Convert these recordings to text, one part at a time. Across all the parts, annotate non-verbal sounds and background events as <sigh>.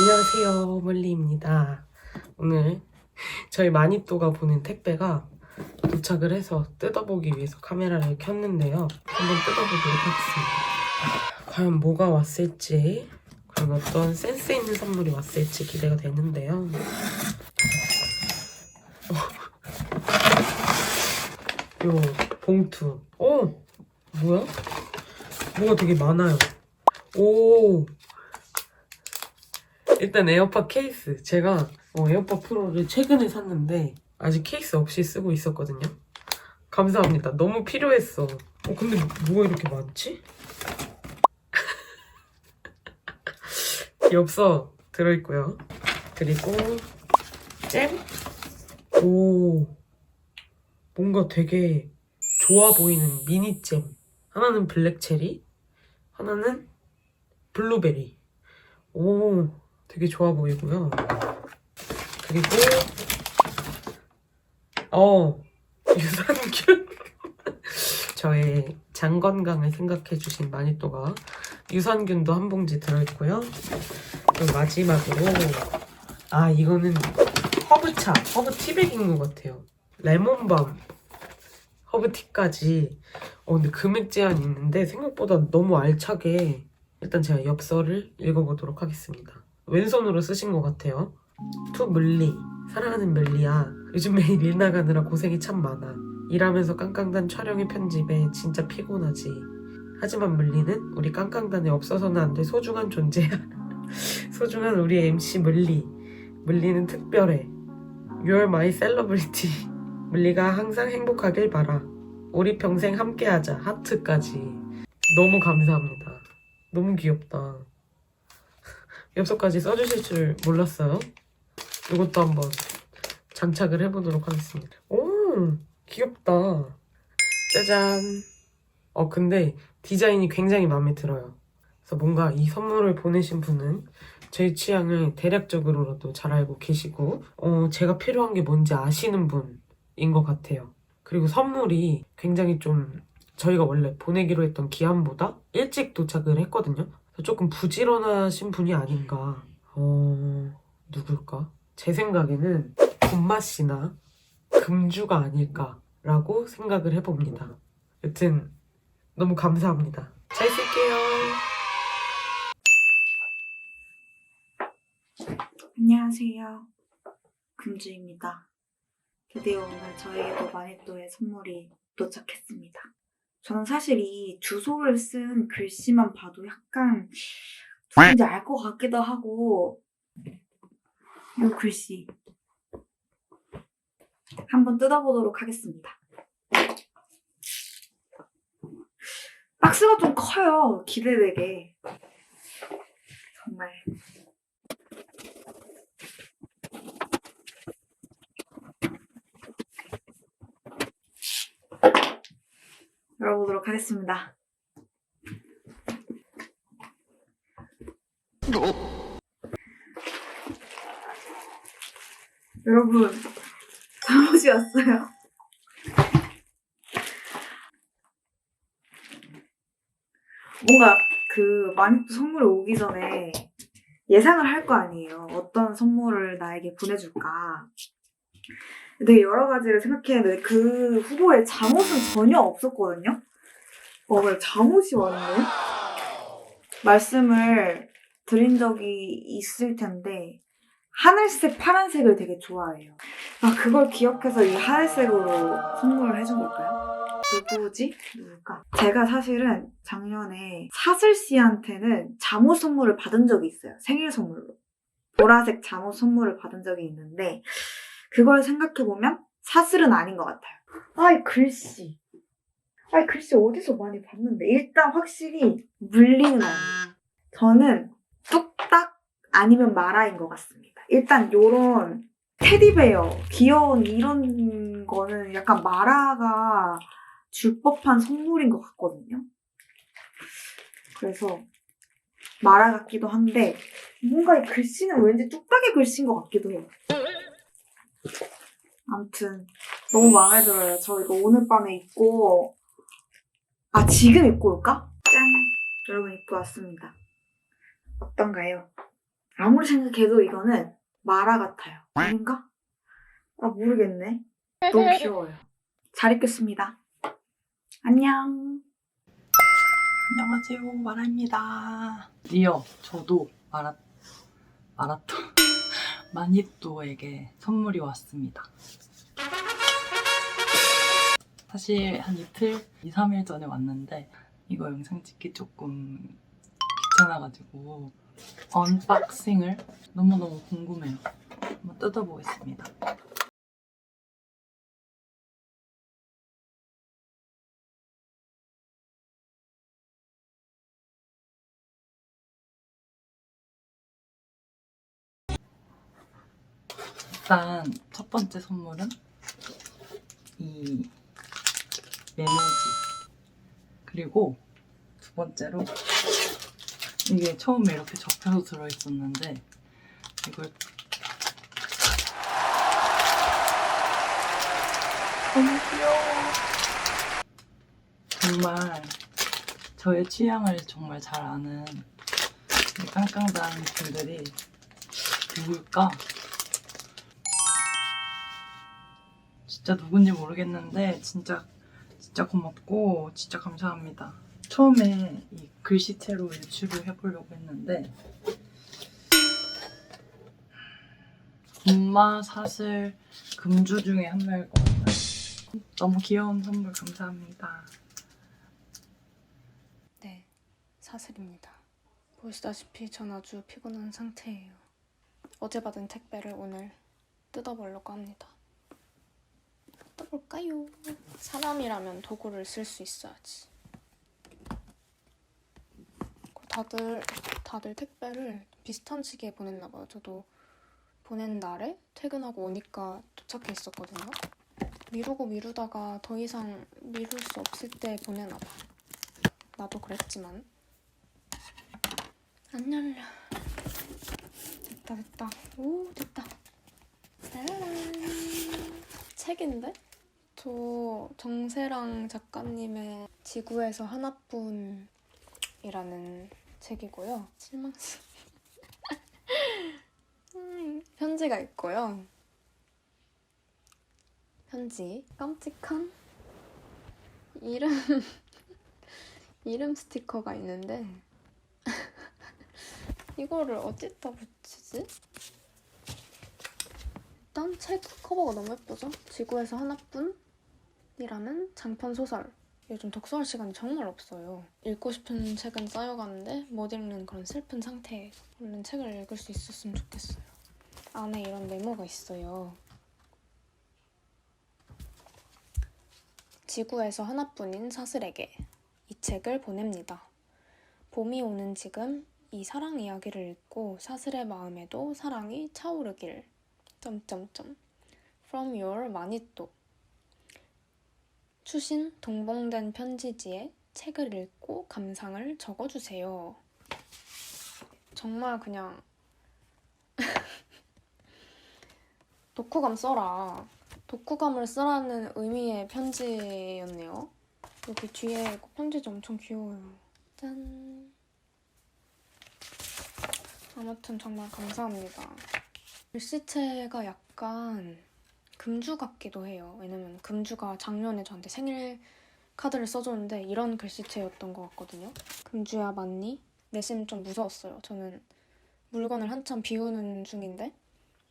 안녕하세요 멀리입니다. 오늘 저희 마니또가 보낸 택배가 도착을 해서 뜯어보기 위해서 카메라를 켰는데요. 한번 뜯어보도록 하겠습니다. 과연 뭐가 왔을지 그리고 어떤 센스 있는 선물이 왔을지 기대가 되는데요. 요 봉투. 오! 뭐야? 뭐가 되게 많아요. 오 일단 에어팟 케이스. 제가 어, 에어팟 프로를 최근에 샀는데 아직 케이스 없이 쓰고 있었거든요. 감사합니다. 너무 필요했어. 어 근데 뭐가 이렇게 많지? <laughs> 엽서 들어있고요. 그리고 잼? 오 뭔가 되게 좋아 보이는 미니 잼. 하나는 블랙 체리 하나는 블루베리. 오 되게 좋아 보이고요. 그리고 어 유산균 <laughs> 저의 장 건강을 생각해 주신 마니또가 유산균도 한 봉지 들어있고요. 그리고 마지막으로 아 이거는 허브차 허브 티백인 것 같아요. 레몬밤 허브티까지 어 근데 금액 제한이 있는데 생각보다 너무 알차게 일단 제가 엽서를 읽어보도록 하겠습니다. 왼손으로 쓰신 것 같아요. 투 물리. 사랑하는 멜리야. 요즘 매일 일 나가느라 고생이 참 많아. 일하면서 깡깡단 촬영에 편집에 진짜 피곤하지. 하지만 물리는 우리 깡깡단에 없어서는 안 될 소중한 존재야. <laughs> 소중한 우리 MC 물리. 물리는 특별해. You're my celebrity. <laughs> 물리가 항상 행복하길 바라. 우리 평생 함께하자. 하트까지. 너무 감사합니다. 너무 귀엽다 엽서까지 써주실 줄 몰랐어요. 이것도 한번 장착을 해보도록 하겠습니다. 오, 귀엽다. 짜잔. 어, 근데 디자인이 굉장히 마음에 들어요. 그래서 뭔가 이 선물을 보내신 분은 제 취향을 대략적으로라도 잘 알고 계시고, 어, 제가 필요한 게 뭔지 아시는 분인 것 같아요. 그리고 선물이 굉장히 좀 저희가 원래 보내기로 했던 기한보다 일찍 도착을 했거든요. 조금 부지런하신 분이 아닌가. 어, 누굴까? 제 생각에는 본마 씨나 금주가 아닐까라고 생각을 해봅니다. 여튼 너무 감사합니다. 잘 쓸게요. 안녕하세요. 금주입니다. 드디어 오늘 저에게도 마니또의 선물이 도착했습니다. 저는 사실 이 주소를 쓴 글씨만 봐도 약간 누군지 알 것 같기도 하고 이 글씨 한번 뜯어보도록 하겠습니다. 박스가 좀 커요. 기대되게. 정말. 열어보도록 하겠습니다. 여러분, 잠옷이 왔어요. 뭔가 그 마니또 선물이 오기 전에 예상을 할 거 아니에요. 어떤 선물을 나에게 보내줄까. 되게 여러 가지를 생각했는데 그 후보에 잠옷은 전혀 없었거든요. 어, 왜 잠옷이 왔네? 말씀을 드린 적이 있을 텐데 하늘색, 파란색을 되게 좋아해요. 아, 그걸 기억해서 이 하늘색으로 선물을 해준 걸까요? 누구지? 누굴까? 제가 사실은 작년에 사슬 씨한테는 잠옷 선물을 받은 적이 있어요. 생일 선물로. 보라색 잠옷 선물을 받은 적이 있는데 그걸 생각해보면 사슬은 아닌 것 같아요. 아이, 글씨. 아이, 글씨 어디서 많이 봤는데. 일단 확실히 물리는 아니에요. 저는 뚝딱 아니면 마라인 것 같습니다. 일단 요런 테디베어, 귀여운 이런 거는 약간 마라가 줄 법한 선물인 것 같거든요. 그래서 마라 같기도 한데 뭔가 이 글씨는 왠지 뚝딱의 글씨인 것 같기도 해요. 아무튼 너무 마음에 들어요. 저 이거 오늘 밤에 입고 아 지금 입고 올까? 짠! 여러분 입고 왔습니다. 어떤가요? 아무리 생각해도 이거는 마라 같아요. 아닌가? 아, 모르겠네. 너무 귀여워요. 잘 입겠습니다. 안녕. 안녕하세요 마라입니다 드디어 저도 마라 마라토 마니또에게 선물이 왔습니다. 사실 한 이틀, 2, 3일 전에 왔는데 이거 영상 찍기 조금 귀찮아가지고 언박싱을 너무너무 궁금해요. 한번 뜯어보겠습니다 일단 첫 번째 선물은 이 메모지 그리고 두 번째로 이게 처음에 이렇게 접혀서 들어있었는데 이걸 너무 귀여워 정말 저의 취향을 정말 잘 아는 이 깡깡단 분들이 누굴까? 진짜 누군지 모르겠는데 진짜 진짜 고맙고 진짜 감사합니다. 처음에 이 글씨체로 유출을 해보려고 했는데 군마 사슬 금주 중에 한 명일 것 같아요. 너무 귀여운 선물 감사합니다. 네, 사슬입니다. 보시다시피 전 아주 피곤한 상태예요. 어제 받은 택배를 오늘 뜯어보려고 합니다. 뜯어볼까요? 사람이라면 도구를 쓸 수 있어야지. 다들 다들 택배를 비슷한 시기에 보냈나 봐요. 저도 보낸 날에 퇴근하고 오니까 도착해 있었거든요. 미루고 미루다가 더 이상 미룰 수 없을 때 보내나 봐. 나도 그랬지만 안 열려 됐다 됐다 오 됐다 짜라란 책인데? 저 정세랑 작가님의 지구에서 하나뿐이라는 책이고요. 실망스. 음, 편지가 있고요. 편지. 깜찍한 이름 <laughs> 이름 스티커가 있는데 <laughs> 이거를 어디다 붙이지? 일단 책 커버가 너무 예쁘죠? 지구에서 하나뿐 이라는 장편 소설. 요즘 독서할 시간이 정말 없어요. 읽고 싶은 책은 쌓여가는데 못 읽는 그런 슬픈 상태에 얼른 책을 읽을 수 있었으면 좋겠어요. 안에 이런 메모가 있어요. 지구에서 하나뿐인 사슬에게 이 책을 보냅니다. 봄이 오는 지금 이 사랑 이야기를 읽고 사슬의 마음에도 사랑이 차오르길. 점점점. From your 마니또. 추신 동봉된 편지지에 책을 읽고 감상을 적어주세요. 정말 그냥 <laughs> 독후감 써라. 독후감을 쓰라는 의미의 편지였네요. 여기 뒤에 편지지 엄청 귀여워요. 짠. 아무튼 정말 감사합니다. 글씨체가 약간 금주 같기도 해요. 왜냐면 금주가 작년에 저한테 생일 카드를 써줬는데 이런 글씨체였던 것 같거든요. 금주야 맞니? 내심 좀 무서웠어요. 저는 물건을 한참 비우는 중인데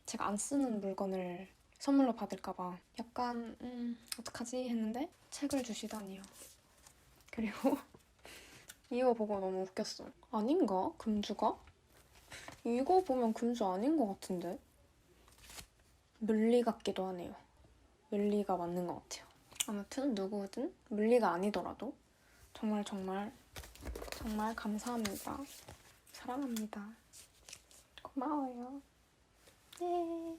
제가 안 쓰는 물건을 선물로 받을까봐 약간 음 어떡하지 했는데 책을 주시다니요. 그리고 <laughs> 이거 보고 너무 웃겼어. 아닌가? 금주가? 이거 보면 금주 아닌 것 같은데? 물리 같기도 하네요. 물리가 맞는 것 같아요. 아무튼 누구든 물리가 아니더라도 정말 정말 정말 감사합니다. 사랑합니다. 고마워요. 예.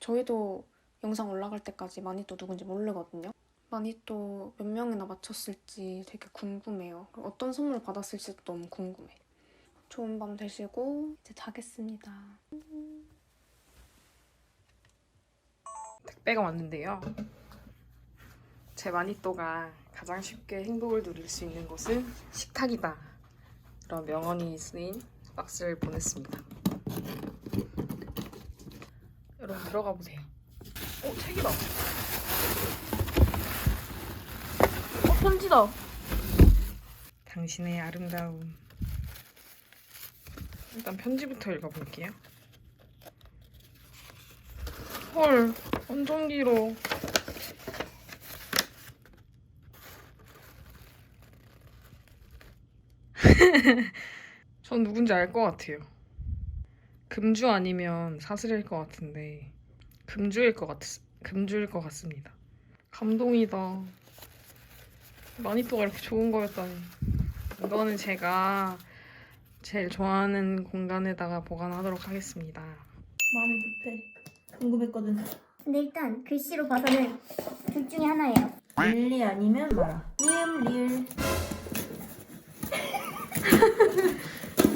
저희도 영상 올라갈 때까지 마니또 누군지 모르거든요. 마니또 몇 명이나 맞췄을지 되게 궁금해요. 어떤 선물을 받았을지도 너무 궁금해. 좋은 밤 되시고 이제 자겠습니다. 택배가 왔는데요. 제 마니또가 가장 쉽게 행복을 누릴 수 있는 곳은 식탁이다. 그런 명언이 쓰인 박스를 보냈습니다. 여러분 들어가 보세요. 어 책이다. 어 편지다. 당신의 아름다움. 일단 편지부터 읽어볼게요. 헐, 엄청 길어. <laughs> 전 누군지 알 것 같아요. 금주 아니면 사슬일 것 같은데 금주일 것 같, 금주일 것 같습니다. 감동이다. 마니또가 이렇게 좋은 거였다니. 이거는 제가 제일 좋아하는 공간에다가 보관하도록 하겠습니다. 마음이 급해. 궁금했거든. 근데 일단 글씨로 봐서는 둘 중에 하나예요. 릴리 아니면 마라. 니은 리을.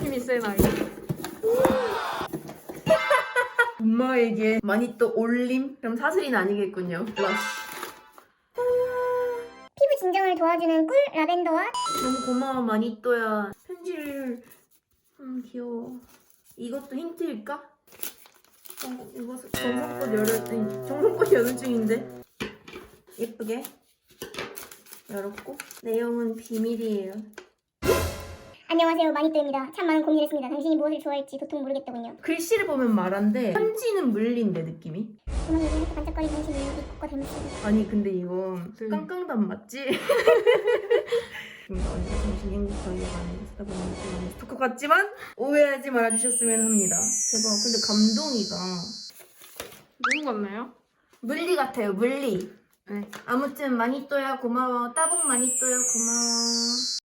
힘이 센 아이. <laughs> 엄마에게 많이 또 올림? 그럼 사슬이는 아니겠군요. 러쉬. 피부 진정을 도와주는 꿀 라벤더와 너무 고마워 마니또야. 편지를 음 귀여워. 이것도 힌트일까? 어, 이거 정성꽃 열을 정성꽃 열을 중인데 예쁘게 열었고 내용은 비밀이에요. 안녕하세요 마니또입니다. 참 많은 고민을 했습니다. 당신이 무엇을 좋아할지 도통 모르겠더군요. 글씨를 보면 말한데 편지는 물린데 느낌이. 그만 요즘 반짝거리는 당신이 이 꽃과 닮았습니다. 아니 근데 이건 네. 깡깡단 맞지? <laughs> 뭔가 언니가 정신이 행복하게 가는 쓰다 보면 좀 스토커 같지만 오해하지 말아주셨으면 합니다. 대박 근데 감동이다. 누구 같나요? 물리 같아요 물리. 네. 아무튼 마니또야 고마워. 따봉 마니또야 고마워.